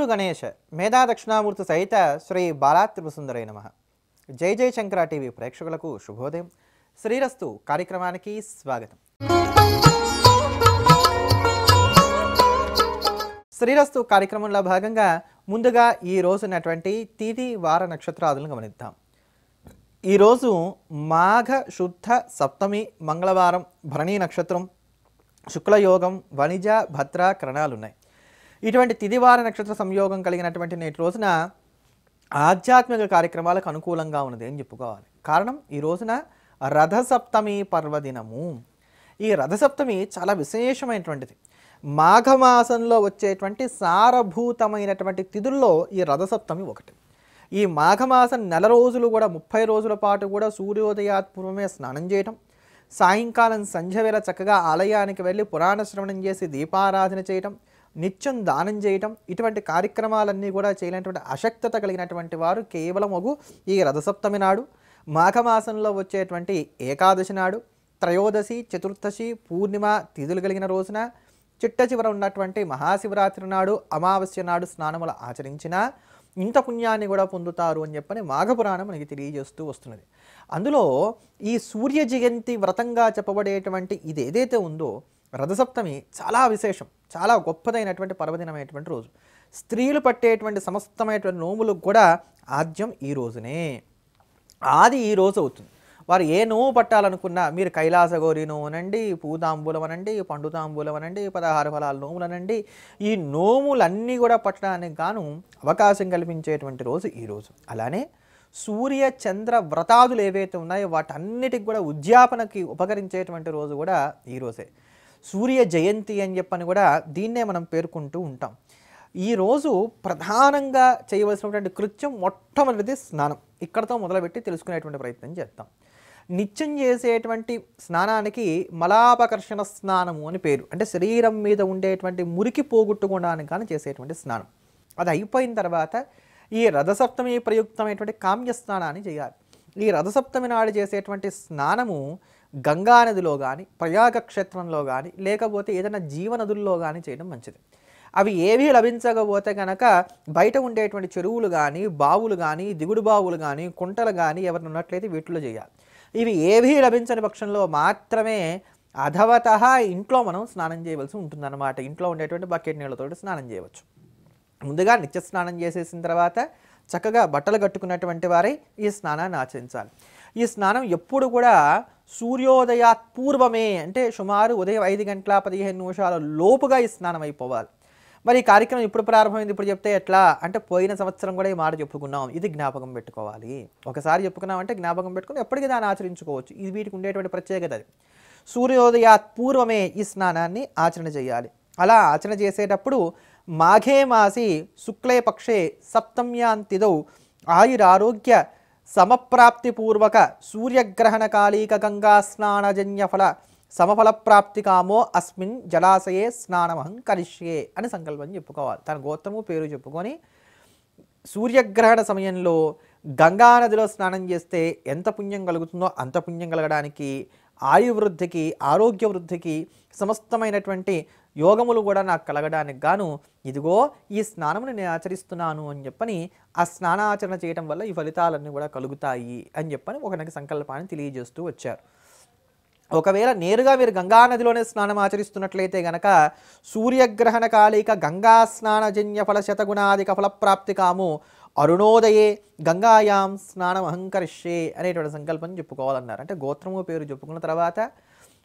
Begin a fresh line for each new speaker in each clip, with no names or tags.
గురువురు గణేష్ మేధా దక్షిణామూర్తి సహిత శ్రీ బాలాత్రిపుసుందరై నమ. జై జై శంకర టీవీ ప్రేక్షకులకు శుభోదయం. శ్రీరస్తు కార్యక్రమానికి స్వాగతం. శ్రీరస్తు కార్యక్రమంలో భాగంగా ముందుగా ఈ రోజునటువంటి తిథి వార నక్షత్రాదులను గమనిద్దాం. ఈరోజు మాఘ శుద్ధ సప్తమి మంగళవారం భరణీ నక్షత్రం శుక్లయోగం వణిజ భద్ర కరణాలు ఉన్నాయి ఇటువంటి తిదివార నక్షత్ర సంయోగం కలిగినటువంటి నేటి రోజున ఆధ్యాత్మిక కార్యక్రమాలకు అనుకూలంగా ఉన్నది అని చెప్పుకోవాలి. కారణం ఈ రోజున రథసప్తమి పర్వదినము. ఈ రథసప్తమి చాలా విశేషమైనటువంటిది. మాఘమాసంలో వచ్చేటువంటి సారభూతమైనటువంటి తిథుల్లో ఈ రథసప్తమి ఒకటి. ఈ మాఘమాసం నెల రోజులు కూడా ముప్పై రోజుల పాటు కూడా సూర్యోదయాత్ పూర్వమే స్నానం చేయటం సాయంకాలం సంధ్య వేళ చక్కగా ఆలయానికి వెళ్ళి పురాణ శ్రవణం చేసి దీపారాధన చేయటం నిత్యం దానం చేయటం ఇటువంటి కార్యక్రమాలన్నీ కూడా చేయలేనటువంటి అశక్తత కలిగినటువంటి వారు కేవలం ఒక ఈ రథసప్తమి నాడు మాఘమాసంలో వచ్చేటువంటి ఏకాదశి నాడు త్రయోదశి చతుర్దశి పూర్ణిమ తిథులు కలిగిన రోజున చిట్ట చివర ఉన్నటువంటి మహాశివరాత్రి నాడు అమావాస్య నాడు స్నానములు ఆచరించినా ఇంత పుణ్యాన్ని కూడా పొందుతారు అని చెప్పని మాఘపురాణం మనకి తెలియజేస్తూ వస్తున్నది. అందులో ఈ సూర్య జయంతి వ్రతంగా చెప్పబడేటువంటి ఇది ఏదైతే ఉందో రథసప్తమి చాలా విశేషం చాలా గొప్పదైనటువంటి పర్వదినమైనటువంటి రోజు. స్త్రీలు పట్టేటువంటి సమస్తమైనటువంటి నోములకు కూడా ఆద్యం ఈ రోజునే. ఆది ఈ రోజు అవుతుంది. వారు ఏ నోము పట్టాలనుకున్నా మీరు కైలాసగౌరి నోమునండి పూతాంబూలం అనండి పండుతాంబూలం అనండి పదహారు ఫలాల నోములు అనండి ఈ నోములన్నీ కూడా పట్టడానికి గాను అవకాశం కల్పించేటువంటి రోజు ఈ రోజు. అలానే సూర్య చంద్ర వ్రతాదులు ఏవైతే ఉన్నాయో వాటన్నిటికి కూడా ఉద్యాపనకి ఉపకరించేటువంటి రోజు కూడా ఈరోజే సూర్య జయంతి అని చెప్పని కూడా దీన్నే మనం పేర్కొంటూ ఉంటాం. ఈరోజు ప్రధానంగా చేయవలసినటువంటి కృత్యం మొట్టమొదటిది స్నానం. ఇక్కడతో మొదలుపెట్టి తెలుసుకునేటువంటి ప్రయత్నం చేద్దాం. నిత్యం చేసేటువంటి స్నానానికి మలాపకర్షణ స్నానము అని పేరు. అంటే శరీరం మీద ఉండేటువంటి మురికి పోగొట్టుకోవడానికి కానీ చేసేటువంటి స్నానం. అది అయిపోయిన తర్వాత ఈ రథసప్తమి ప్రయుక్తమైనటువంటి కామ్య స్నానాన్ని చేయాలి. ఈ రథసప్తమి నాడు చేసేటువంటి స్నానము గంగా నదిలో కానీ ప్రయాగ క్షేత్రంలో కానీ లేకపోతే ఏదైనా జీవనదుల్లో కానీ చేయడం మంచిది. అవి ఏవీ లభించకపోతే కనుక బయట ఉండేటువంటి చెరువులు కానీ బావులు కానీ దిగుడు బావులు కానీ కుంటలు కానీ ఎవరిని ఉన్నట్లయితే వీటిలో చేయాలి. ఇవి ఏవీ లభించని పక్షంలో మాత్రమే అధవత ఇంట్లో మనం స్నానం చేయవలసి ఉంటుందన్నమాట. ఇంట్లో ఉండేటువంటి బకెట్ నీళ్ళతో స్నానం చేయవచ్చు. ముందుగా నిత్య స్నానం చేసేసిన తర్వాత చక్కగా బట్టలు కట్టుకున్నటువంటి వారై ఈ స్నానాన్ని ఆచరించాలి. ఈ స్నానం ఎప్పుడు కూడా సూర్యోదయాత్ పూర్వమే అంటే సుమారు ఉదయం ఐదు గంటల పదిహేను నిమిషాల లోపుగా ఈ స్నానం అయిపోవాలి. మరి ఈ కార్యక్రమం ఇప్పుడు ప్రారంభమైంది ఇప్పుడు చెప్తే ఎట్లా? అంటే పోయిన సంవత్సరం కూడా ఈ మాట చెప్పుకున్నాం. ఇది జ్ఞాపకం పెట్టుకోవాలి. ఒకసారి చెప్పుకున్నామంటే జ్ఞాపకం పెట్టుకుని ఎప్పటికీ దాన్ని ఆచరించుకోవచ్చు. ఇది వీటికి ఉండేటువంటి ప్రత్యేకత అది. సూర్యోదయాత్ పూర్వమే ఈ స్నానాన్ని ఆచరణ చేయాలి. అలా ఆచరణ చేసేటప్పుడు మాఘే మాసి శుక్లే పక్షే సప్తమ్యాంతిదౌ ఆయురారోగ్య సమప్రాప్తిపూర్వక సూర్యగ్రహణకాలీక గంగా స్నానజన్య ఫల సమఫల కామో అస్మిన్ జలాశయే స్నానమహం కరిష్యే అని సంకల్పం చెప్పుకోవాలి. తన గోత్రము పేరు చెప్పుకొని సూర్యగ్రహణ సమయంలో గంగా నదిలో స్నానం చేస్తే ఎంత పుణ్యం కలుగుతుందో అంత పుణ్యం కలగడానికి ఆయువృద్ధికి ఆరోగ్య వృద్ధికి సమస్తమైనటువంటి యోగములు కూడా నాకు కలగడానికి గాను ఇదిగో ఈ స్నానమును నేను ఆచరిస్తున్నాను అని చెప్పని ఆ స్నానాచరణ చేయడం వల్ల ఈ ఫలితాలన్నీ కూడా కలుగుతాయి అని చెప్పని ఒక నాకు సంకల్పాన్ని తెలియజేస్తూ వచ్చారు. ఒకవేళ నేరుగా మీరు గంగా నదిలోనే స్నానం ఆచరిస్తున్నట్లయితే గనక సూర్యగ్రహణ కాలిక గంగా స్నానజన్య ఫల శతగుణాధిక ఫలప్రాప్తి కాము. అరుణోదయే గంగాయాం స్నానం అహంకరిష్యే అనేటువంటి సంకల్పం చెప్పుకోవాలన్నారు. అంటే గోత్రము పేరు చెప్పుకున్న తర్వాత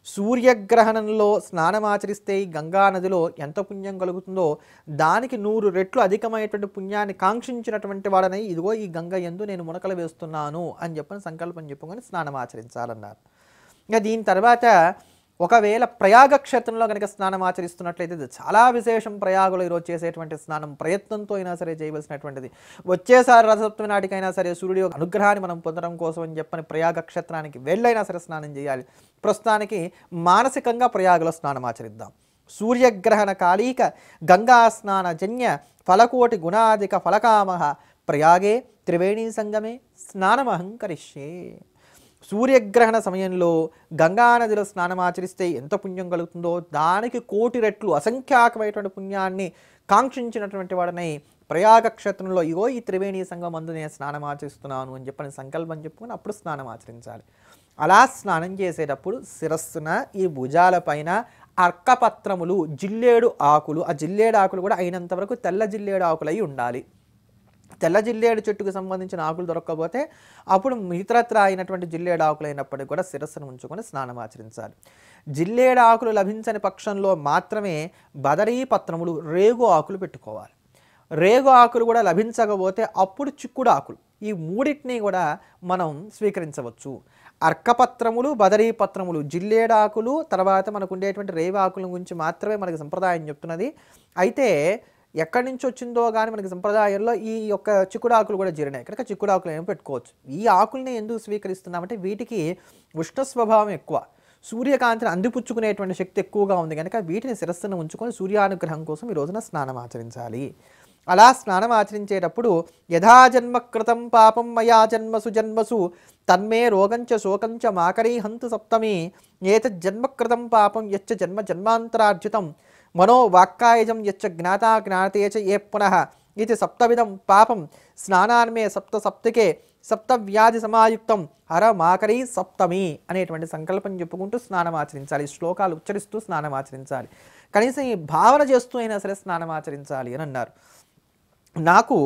సూర్యగ్రహణంలో స్నానం ఆచరిస్తే ఈ గంగా నదిలో ఎంత పుణ్యం కలుగుతుందో దానికి నూరు రెట్లు అధికమైనటువంటి పుణ్యాన్ని కాంక్షించినటువంటి వాడనై ఇదిగో ఈ గంగ ఎందు నేను మునకలు వేస్తున్నాను అని చెప్పని సంకల్పం చెప్పుకొని స్నానం ఆచరించాలన్నారు. ఇంకా దీని తర్వాత ఒకవేళ ప్రయాగ క్షేత్రంలో కనుక స్నానం ఆచరిస్తున్నట్లయితే ఇది చాలా విశేషం. ప్రయాగులు ఈరోజు చేసేటువంటి స్నానం ప్రయత్నంతో అయినా సరే చేయవలసినటువంటిది. వచ్చేసారి రథసప్తమి నాటికైనా సరే సూర్యుడి యొక్క అనుగ్రహాన్ని మనం పొందడం కోసం అని చెప్పని ప్రయాగ క్షేత్రానికి వెళ్ళైనా సరే స్నానం చేయాలి. ప్రస్తుతానికి మానసికంగా ప్రయాగలో స్నానం ఆచరిద్దాం. సూర్యగ్రహణ కాళీక గంగా స్నాన జన్య ఫలకోటి గుణాధిక ఫలకామహ ప్రయాగే త్రివేణీ సంగమే స్నానమహం కరిష్యే. సూర్యగ్రహణ సమయంలో గంగానదిలో స్నానం ఆచరిస్తే ఎంత పుణ్యం కలుగుతుందో దానికి కోటి రెట్లు అసంఖ్యాకమైనటువంటి పుణ్యాన్ని కాంక్షించినటువంటి వాడనై ప్రయాగ క్షేత్రంలో ఇగో ఈ త్రివేణి సంఘం అందు నేను స్నానం ఆచరిస్తున్నాను అని చెప్పని సంకల్పం చెప్పుకొని అప్పుడు స్నానం ఆచరించాలి. అలా స్నానం చేసేటప్పుడు శిరస్సున ఈ భుజాలపైన అర్కపత్రములు జిల్లేడు ఆకులు ఆ జిల్లేడు ఆకులు కూడా అయినంత వరకు తెల్ల జిల్లేడు ఆకులు అయి ఉండాలి. తెల్ల జిల్లేడు చెట్టుకు సంబంధించిన ఆకులు దొరకకపోతే అప్పుడు మిత్రత్ర అయినటువంటి జిల్లేడు ఆకులు అయినప్పటికీ కూడా శిరస్సును ఉంచుకొని స్నానం ఆచరించాలి. జిల్లేడు ఆకులు లభించని పక్షంలో మాత్రమే బదరీ పత్రములు రేగు ఆకులు పెట్టుకోవాలి. రేగు ఆకులు కూడా లభించకపోతే అప్పుడు చిక్కుడు ఆకులు ఈ మూడింటిని కూడా మనం స్వీకరించవచ్చు. అర్కపత్రములు బదరీ పత్రములు జిల్లేడాకులు తర్వాత మనకు ఉండేటువంటి రేవాకుల ఆకుల గురించి మాత్రమే మనకి సంప్రదాయం చెప్తున్నది. అయితే ఎక్కడి నుంచి వచ్చిందో కానీ మనకి సంప్రదాయంలో ఈ యొక్క చిక్కుడు ఆకులు కూడా జీర్ణాయి. కనుక చిక్కుడు ఆకులు ఏమి పెట్టుకోవచ్చు. ఈ ఆకుల్ని ఎందుకు స్వీకరిస్తున్నామంటే వీటికి ఉష్ణ స్వభావం ఎక్కువ. సూర్యకాంతిని అందిపుచ్చుకునేటువంటి శక్తి ఎక్కువగా ఉంది కనుక వీటిని శిరస్సును ఉంచుకొని సూర్యానుగ్రహం కోసం ఈ రోజున స్నానం ఆచరించాలి. అలా స్నానం ఆచరించేటప్పుడు యథాజన్మకృతం పాపం మయా జన్మసు జన్మసు తన్మే రోగంచ శోకంచ మాకరీ హంతు సప్తమి ఏతజ్జన్మకృతం పాపం యచ్చ జన్మ జన్మాంతరార్జితం మనో వాక్కాయజం యచ్చ జ్ఞాతా జ్ఞాతే చ ఏ పునః ఇది సప్తవిధం పాపం స్నానాన్మే సప్త సప్తికే సప్తవ్యాధి సమాయుక్తం హర మాకరి సప్తమి అనేటువంటి సంకల్పం చెప్పుకుంటూ స్నానం ఆచరించాలి శ్లోకాలు ఉచ్చరిస్తూ స్నానం ఆచరించాలి కనీసం ఈ భావన చేస్తూ అయినా సరే స్నానం ఆచరించాలి అని అన్నారు. నాకు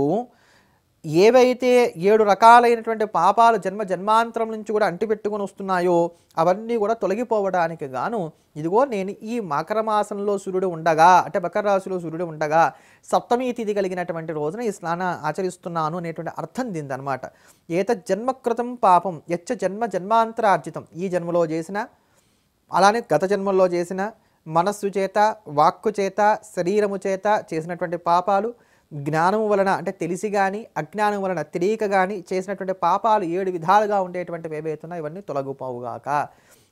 ఏవైతే ఏడు రకాలైనటువంటి పాపాలు జన్మ జన్మాంతరం నుంచి కూడా అంటిపెట్టుకొని వస్తున్నాయో అవన్నీ కూడా తొలగిపోవడానికి గాను ఇదిగో నేను ఈ మకర మాసంలో సూర్యుడు ఉండగా అంటే మకర రాశిలో సూర్యుడు ఉండగా సప్తమి తిథి కలిగినటువంటి రోజున ఈ స్నాన ఆచరిస్తున్నాను అనేటువంటి అర్థం దీనిదనమాట ఏత జన్మకృతం పాపం యచ్చ జన్మ జన్మాంతరార్జితం. ఈ జన్మలో చేసిన అలానే గత జన్మల్లో చేసిన మనస్సు చేత వాక్కు చేత శరీరము చేత చేసినటువంటి పాపాలు జ్ఞానము వలన అంటే తెలిసి కానీ అజ్ఞానం వలన తెలియక కానీ చేసినటువంటి పాపాలు ఏడు విధాలుగా ఉండేటువంటివి ఏవైతున్నాయో ఇవన్నీ తొలగిపోవుగాక.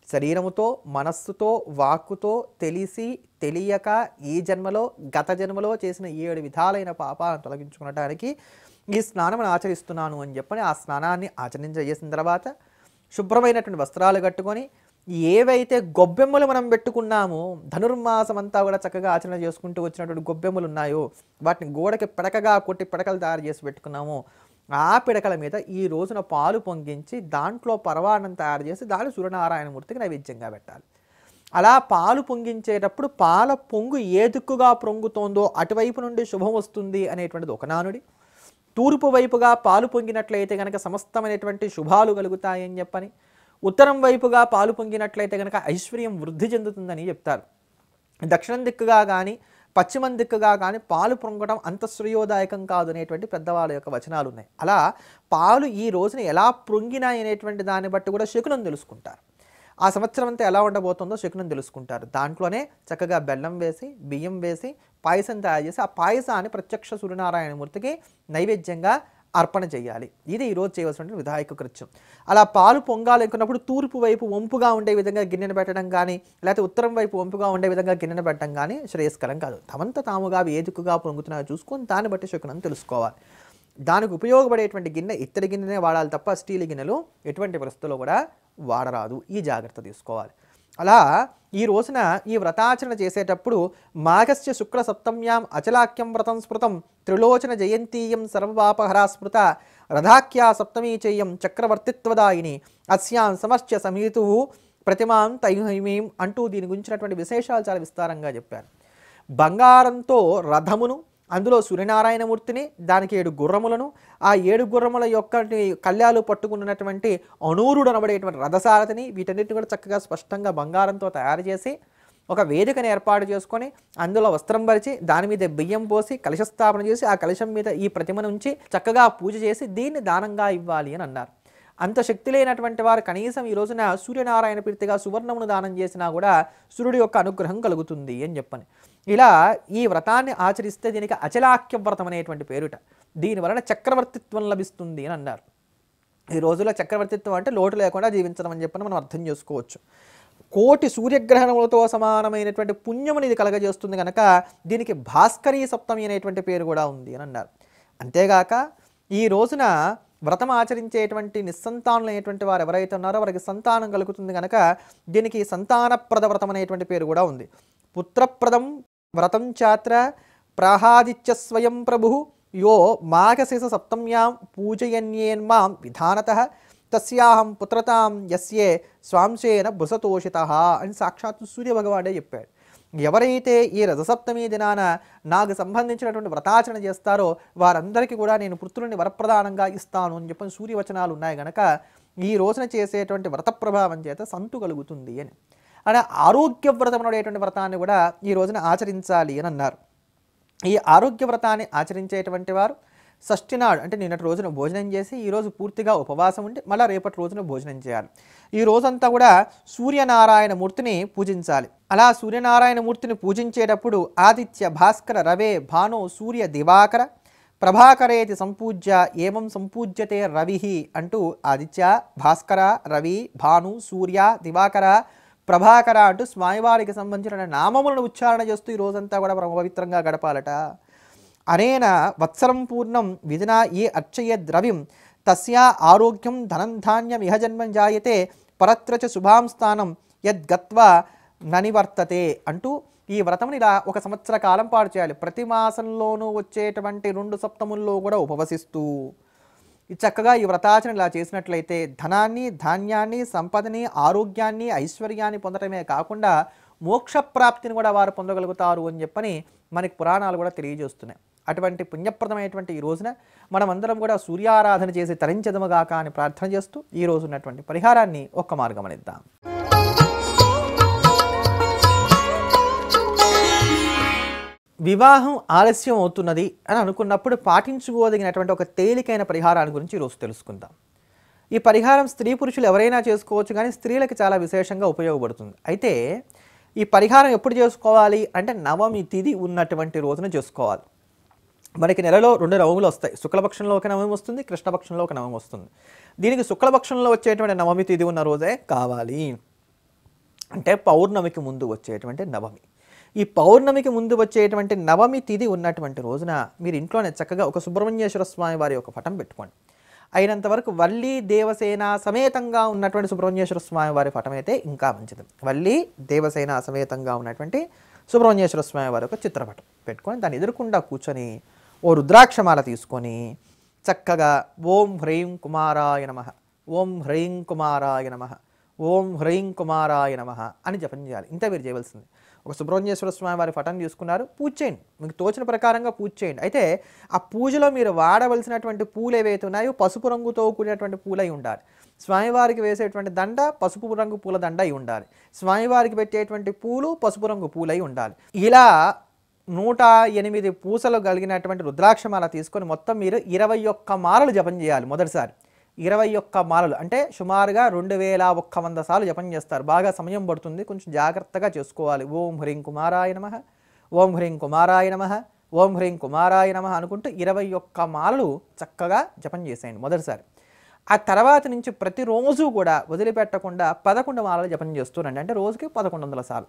శరీరముతో మనస్సుతో వాక్కుతో తెలిసి తెలియక ఈ జన్మలో గత జన్మలో చేసిన ఏడు విధాలైన పాపాలను తొలగించుకునడానికి ఈ స్నానం ఆచరిస్తున్నాను అని చెప్పని ఆ స్నానాన్ని ఆచరించేసిన తర్వాత శుభ్రమైనటువంటి వస్త్రాలు కట్టుకొని ఏవైతే గొబ్బెమ్మలు మనం పెట్టుకున్నామో ధనుర్మాసం అంతా కూడా చక్కగా ఆచరణ చేసుకుంటూ వచ్చినటువంటి గొబ్బెమ్మలు ఉన్నాయో వాటిని గోడకి పిడకగా కొట్టి పిడకలు తయారు చేసి పెట్టుకున్నాము ఆ పిడకల మీద ఈ రోజున పాలు పొంగించి దాంట్లో పరవాన్నం తయారు చేసి దాన్ని సూర్యనారాయణమూర్తికి నైవేద్యంగా పెట్టాలి. అలా పాలు పొంగించేటప్పుడు పాల పొంగు ఏ దిక్కుగా పొంగుతోందో అటువైపు నుండి శుభం వస్తుంది అనేటువంటిది ఒక నానుడి. తూర్పు వైపుగా పాలు పొంగినట్లయితే కనుక సమస్తమైనటువంటి శుభాలు కలుగుతాయని చెప్పని ఉత్తరం వైపుగా పాలు పొంగినట్లయితే కనుక ఐశ్వర్యం వృద్ధి చెందుతుందని చెప్తారు. దక్షిణం దిక్కుగా కానీ పశ్చిమం దిక్కుగా కానీ పాలు పొంగడం అంత శ్రేయోదాయకం కాదు అనేటువంటి పెద్దవాళ్ళ యొక్క వచనాలు ఉన్నాయి అలా పాలు ఈ రోజున ఎలా పొంగినాయి అనేటువంటి దాన్ని బట్టి కూడా శకునం తెలుసుకుంటారు. ఆ సంవత్సరం అంతా ఎలా ఉండబోతుందో శకునం తెలుసుకుంటారు. దాంట్లోనే చక్కగా బెల్లం వేసి బియ్యం వేసి పాయసం తయారు చేసి ఆ పాయసాన్ని ప్రత్యక్ష సూర్యనారాయణమూర్తికి నైవేద్యంగా అర్పణ చేయాలి. ఇది ఈరోజు చేయవలసిన విధాయక కృత్యం. అలా పాలు పొంగాలనుకున్నప్పుడు తూర్పు వైపు వంపుగా ఉండే విధంగా గిన్నెను పెట్టడం కానీ లేకపోతే ఉత్తరం వైపు వంపుగా ఉండే విధంగా గిన్నెను పెట్టడం కానీ శ్రేయస్కరం కాదు. తమంత తాముగా అవి ఏ దిక్కుగా పొంగుతున్నాయో చూసుకొని దాన్ని బట్టి శకునం తెలుసుకోవాలి. దానికి ఉపయోగపడేటువంటి గిన్నె ఇత్తడి గిన్నెనే వాడాలి తప్ప స్టీల్ గిన్నెలు ఎటువంటి పరిస్థితుల్లో కూడా వాడరాదు. ఈ జాగ్రత్త తీసుకోవాలి. అలా ఈ రోజున ఈ వ్రతాచరణ చేసేటప్పుడు మాఘస్య శుక్ల సప్తమ్యాం అచలాఖ్యం వ్రతం స్మృతం త్రిలోచన జయంతీయం సర్వవాపహరా స్మృత రథాఖ్యా సప్తమీ చేయం చక్రవర్తిత్వదాయిని అస్యాం సమస్య సమీతు ప్రతిమాం తైమీం అంటూ దీని గురించినటువంటి విశేషాలు చాలా విస్తారంగా చెప్పారు. బంగారంతో రథమును అందులో సూర్యనారాయణమూర్తిని దానికి ఏడు గుర్రములను ఆ ఏడు గుర్రముల యొక్క కళ్యాలు పట్టుకున్నటువంటి అనూరుడు అనబడేటువంటి రథసారథిని వీటన్నిటిని కూడా చక్కగా స్పష్టంగా బంగారంతో తయారు చేసి ఒక వేదికను ఏర్పాటు చేసుకొని అందులో వస్త్రం పరిచి దాని మీద బియ్యం పోసి కలశస్థాపన చేసి ఆ కలశం మీద ఈ ప్రతిమ నుంచి చక్కగా పూజ చేసి దీన్ని దానంగా ఇవ్వాలి అని అన్నారు. అంత శక్తి లేనటువంటి వారు కనీసం ఈ రోజున సూర్యనారాయణ పీర్తిగా సువర్ణమును దానం చేసినా కూడా సూర్యుడి యొక్క అనుగ్రహం కలుగుతుంది అని చెప్పని. ఇలా ఈ వ్రతాన్ని ఆచరిస్తే దీనికి అచలాఖ్య వ్రతం అనేటువంటి పేరుట. దీని వలన చక్రవర్తిత్వం లభిస్తుంది అని అన్నారు. ఈ రోజుల్లో చక్రవర్తిత్వం అంటే లోటు లేకుండా జీవించడం అని చెప్పని మనం అర్థం చేసుకోవచ్చు. కోటి సూర్యగ్రహణములతో సమానమైనటువంటి పుణ్యముని ఇది కలగజేస్తుంది కనుక దీనికి భాస్కరీ సప్తమి అనేటువంటి పేరు కూడా ఉంది అని అన్నారు. అంతేగాక ఈ రోజున వ్రతం ఆచరించేటువంటి నిస్సంతానులైనటువంటి వారు ఎవరైతే ఉన్నారో వారికి సంతానం కలుగుతుంది కనుక దీనికి సంతానప్రద వ్రతం అనేటువంటి పేరు కూడా ఉంది. పుత్రప్రదం వ్రతం చాత్ర ప్రాహాదిత్య స్వయం ప్రభు యో మాఘశేష సప్తమ్యాం పూజయన్యేన్మాం విధానత తస్యాహం పుత్రతాం యస్యే స్వాంశేన భృసతోషిత అని సాక్షాత్తు సూర్యభగవాడే చెప్పాడు. ఎవరైతే ఈ రథసప్తమి దినాన నాకు సంబంధించినటువంటి వ్రతాచరణ చేస్తారో వారందరికీ కూడా నేను పుత్రుల్ని వరప్రదానంగా ఇస్తాను అని చెప్పని సూర్యవచనాలు ఉన్నాయి గనక ఈ రోజున చేసేటువంటి వ్రత ప్రభావం చేత సంతు కలుగుతుంది అని. అలా ఆరోగ్య వ్రతం అనేటువంటి వ్రతాన్ని కూడా ఈ రోజున ఆచరించాలి అని అన్నారు. ఈ ఆరోగ్య వ్రతాన్ని ఆచరించేటువంటి వారు షష్ఠి నాడు అంటే నిన్నటి రోజున భోజనం చేసి ఈరోజు పూర్తిగా ఉపవాసం ఉండి మళ్ళీ రేపటి రోజున భోజనం చేయాలి. ఈ రోజంతా కూడా సూర్యనారాయణ మూర్తిని పూజించాలి. అలా సూర్యనారాయణ మూర్తిని పూజించేటప్పుడు ఆదిత్య భాస్కర రవే భాను సూర్య దివాకర ప్రభాకరేతి సంపూజ్య ఏమం సంపూజ్యతే రవి అంటూ ఆదిత్య భాస్కర రవి భాను సూర్య దివాకర ప్రభాకర అంటూ స్వామివారికి సంబంధించిన నామములను ఉచ్చారణ చేస్తూ ఈ రోజంతా కూడా పవిత్రంగా గడపాలట. అనేన వత్సరం పూర్ణం విధినా ఏ అర్చయ ద్రవ్యం తస్యా ఆరోగ్యం ధనం ధాన్యం ఇహ జన్మం జాయతే పరత్ర చ శుభాం స్థానం యద్గత్వా ననివర్తతే అంటూ ఈ వ్రతం ఇలా ఒక సంవత్సర కాలం పాటు చేయాలి. ప్రతి మాసంలోనూ వచ్చేటువంటి రెండు సప్తముల్లో కూడా ఉపవసిస్తూ. ఈ చక్కగా ఈ వ్రతాచరణ ఇలా చేసినట్లయితే ధనాన్ని ధాన్యాన్ని సంపదని ఆరోగ్యాన్ని ఐశ్వర్యాన్ని పొందటమే కాకుండా మోక్షప్రాప్తిని కూడా వారు పొందగలుగుతారు అని చెప్పని మనకి పురాణాలు కూడా తెలియజేస్తున్నాయి. అటువంటి పుణ్యప్రదమైనటువంటి ఈ రోజున మనమందరం కూడా సూర్యారాధన చేసి తరించదముగాక అని ప్రార్థన చేస్తూ ఈ రోజు ఉన్నటువంటి పరిహారాన్ని ఒక్క మార్గం అనిద్దాం. వివాహం ఆలస్యం అవుతున్నది అని అనుకున్నప్పుడు పాటించుకోదగినటువంటి ఒక తేలికైన పరిహారాన్ని గురించి ఈరోజు తెలుసుకుందాం. ఈ పరిహారం స్త్రీ పురుషులు ఎవరైనా చేసుకోవచ్చు కానీ స్త్రీలకు చాలా విశేషంగా ఉపయోగపడుతుంది. అయితే ఈ పరిహారం ఎప్పుడు చేసుకోవాలి అంటే నవమి తిది ఉన్నటువంటి రోజున చేసుకోవాలి. మనకి నెలలో రెండు నవములు వస్తాయి. శుక్లపక్షంలో ఒక నవమి వస్తుంది కృష్ణపక్షంలో ఒక నవమి వస్తుంది. దీనికి శుక్లపక్షంలో వచ్చేటువంటి నవమి తిది ఉన్న రోజే కావాలి. అంటే పౌర్ణమికి ముందు వచ్చేటువంటి నవమి. ఈ పౌర్ణమికి ముందు వచ్చేటువంటి నవమి తిథి ఉన్నటువంటి రోజున మీరు ఇంట్లోనే చక్కగా ఒక సుబ్రహ్మణ్యేశ్వర స్వామి వారి ఒక పటం పెట్టుకోండి. అయినంత వరకు వల్లి దేవసేన సమేతంగా ఉన్నటువంటి సుబ్రహ్మణ్యేశ్వర స్వామి వారి పటం అయితే ఇంకా మంచిది. వల్లి దేవసేన సమేతంగా ఉన్నటువంటి సుబ్రహ్మణ్యేశ్వర స్వామి వారి ఒక చిత్రపటం పెట్టుకొని దాన్ని ఎదురుకుండా కూర్చొని ఓ రుద్రాక్షమాల తీసుకొని చక్కగా ఓం హ్రీం కుమారాయ నమ ఓం హ్రీం కుమారాయ నమ ఓం హ్రీం కుమారాయ నమ అని జపం చేయాలి. ఇంత మీరు చేయవలసింది. ఒక సుబ్రహ్మణ్యేశ్వర స్వామి వారి పటం తీసుకున్నారు పూజ చేయండి. మీకు తోచిన ప్రకారంగా పూజ చేయండి. అయితే ఆ పూజలో మీరు వాడవలసినటువంటి పూలు ఏవైతే ఉన్నాయో పసుపు రంగుతో కూడినటువంటి పూలై ఉండాలి. స్వామివారికి వేసేటువంటి దండ పసుపు రంగు పూల దండ అయి ఉండాలి. స్వామివారికి పెట్టేటువంటి పూలు పసుపు రంగు పూలై ఉండాలి. ఇలా నూట ఎనిమిది పూసలు కలిగినటువంటి రుద్రాక్షమాల తీసుకొని మొత్తం మీరు ఇరవై ఒక్క మాలలు జపం చేయాలి మొదటిసారి. ఇరవై ఒక్క మాలలు అంటే సుమారుగా రెండు వేల ఒక్క వంద సార్లు జపం చేస్తారు. బాగా సమయం పడుతుంది. కొంచెం జాగ్రత్తగా చేసుకోవాలి. ఓం హ్రీం కుమారాయ నమ. ఓం హ్రీం కుమారాయ నమ. ఓం హ్రీం కుమారాయ నమ అనుకుంటూ ఇరవై ఒక్క మాలలు చక్కగా జపం చేసేయండి మొదటిసారి. ఆ తర్వాత నుంచి ప్రతిరోజు కూడా వదిలిపెట్టకుండా పదకొండు మాలలు జపం చేస్తున్నాండి అంటే రోజుకి పదకొండు వందల సార్లు.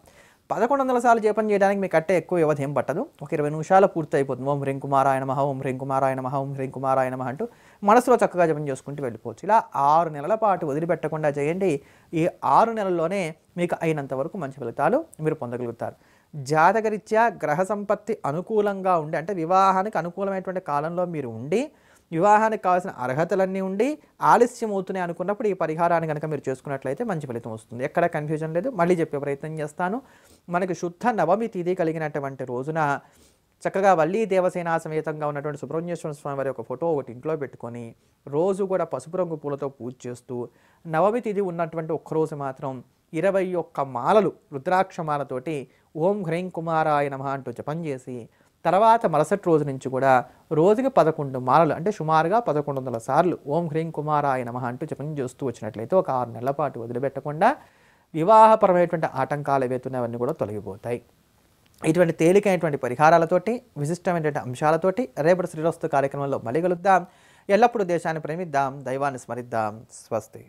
పదకొండు వందల సార్లు జపం చేయడానికి మీకు కట్టే ఎక్కువ వ్యవధి ఏం పట్టదు. ఒక ఇరవై నిమిషాలు పూర్తి అయిపోతుంది ఓం రింకుమారాయణ కుమారాయణ మహ ఓం హ్రీం కుమారాయణ మహ ఓం హ్రీం మహ అంటూ మనసులో చక్కగా జపం చేసుకుంటూ వెళ్ళిపోవచ్చు. ఇలా ఆరు నెలల పాటు వదిలిపెట్టకుండా చేయండి. ఈ ఆరు నెలల్లోనే మీకు అయినంత వరకు మంచి ఫలితాలు మీరు పొందగలుగుతారు. జాతకరీత్యా గ్రహ సంపత్తి అనుకూలంగా ఉండి అంటే వివాహానికి అనుకూలమైనటువంటి కాలంలో మీరు ఉండి వివాహానికి కావాల్సిన అర్హతలన్నీ ఉండి ఆలస్యం అవుతున్నాయి అనుకున్నప్పుడు ఈ పరిహారాన్ని కనుక మీరు చేసుకున్నట్లయితే మంచి ఫలితం వస్తుంది. ఎక్కడ కన్ఫ్యూజన్ లేదు. మళ్ళీ చెప్పే ప్రయత్నం చేస్తాను. మనకు శుద్ధ నవమి తిథి కలిగినటువంటి రోజున చక్కగా వల్లీ దేవసేన సమేతంగా ఉన్నటువంటి సుబ్రహ్మణ్యేశ్వర స్వామి వారి ఒక ఫోటో ఒకటి ఇంట్లో పెట్టుకొని రోజు కూడా పసుపు రంగు పూలతో పూజ చేస్తూ నవమి తిథి ఉన్నటువంటి ఒక్కరోజు మాత్రం ఇరవై ఒక్క మాలలు రుద్రాక్ష మాలతోటి ఓం హ్రీం కుమారాయ నమ అంటూ జపం చేసి తర్వాత మరుసటి రోజు నుంచి కూడా రోజుకి పదకొండు మాలలు అంటే సుమారుగా పదకొండు వందల సార్లు ఓం హ్రీం కుమారాయ నమ అంటూ జపం చేస్తూ వచ్చినట్లయితే ఒక ఆరు నెలల పాటు వదిలిపెట్టకుండా వివాహపరమైనటువంటి ఆటంకాలు ఏవైతున్నాయవన్నీ కూడా తొలగిపోతాయి. ఇటువంటి తేలికైనటువంటి పరిహారాలతోటి విశిష్టమైనటువంటి అంశాలతోటి రేపటి శ్రీరస్తు కార్యక్రమంలో మళ్ళీ కలుద్దాం. ఎల్లప్పుడూ దేశాన్ని ప్రేమిద్దాం. దైవాన్ని స్మరిద్దాం. స్వస్తి.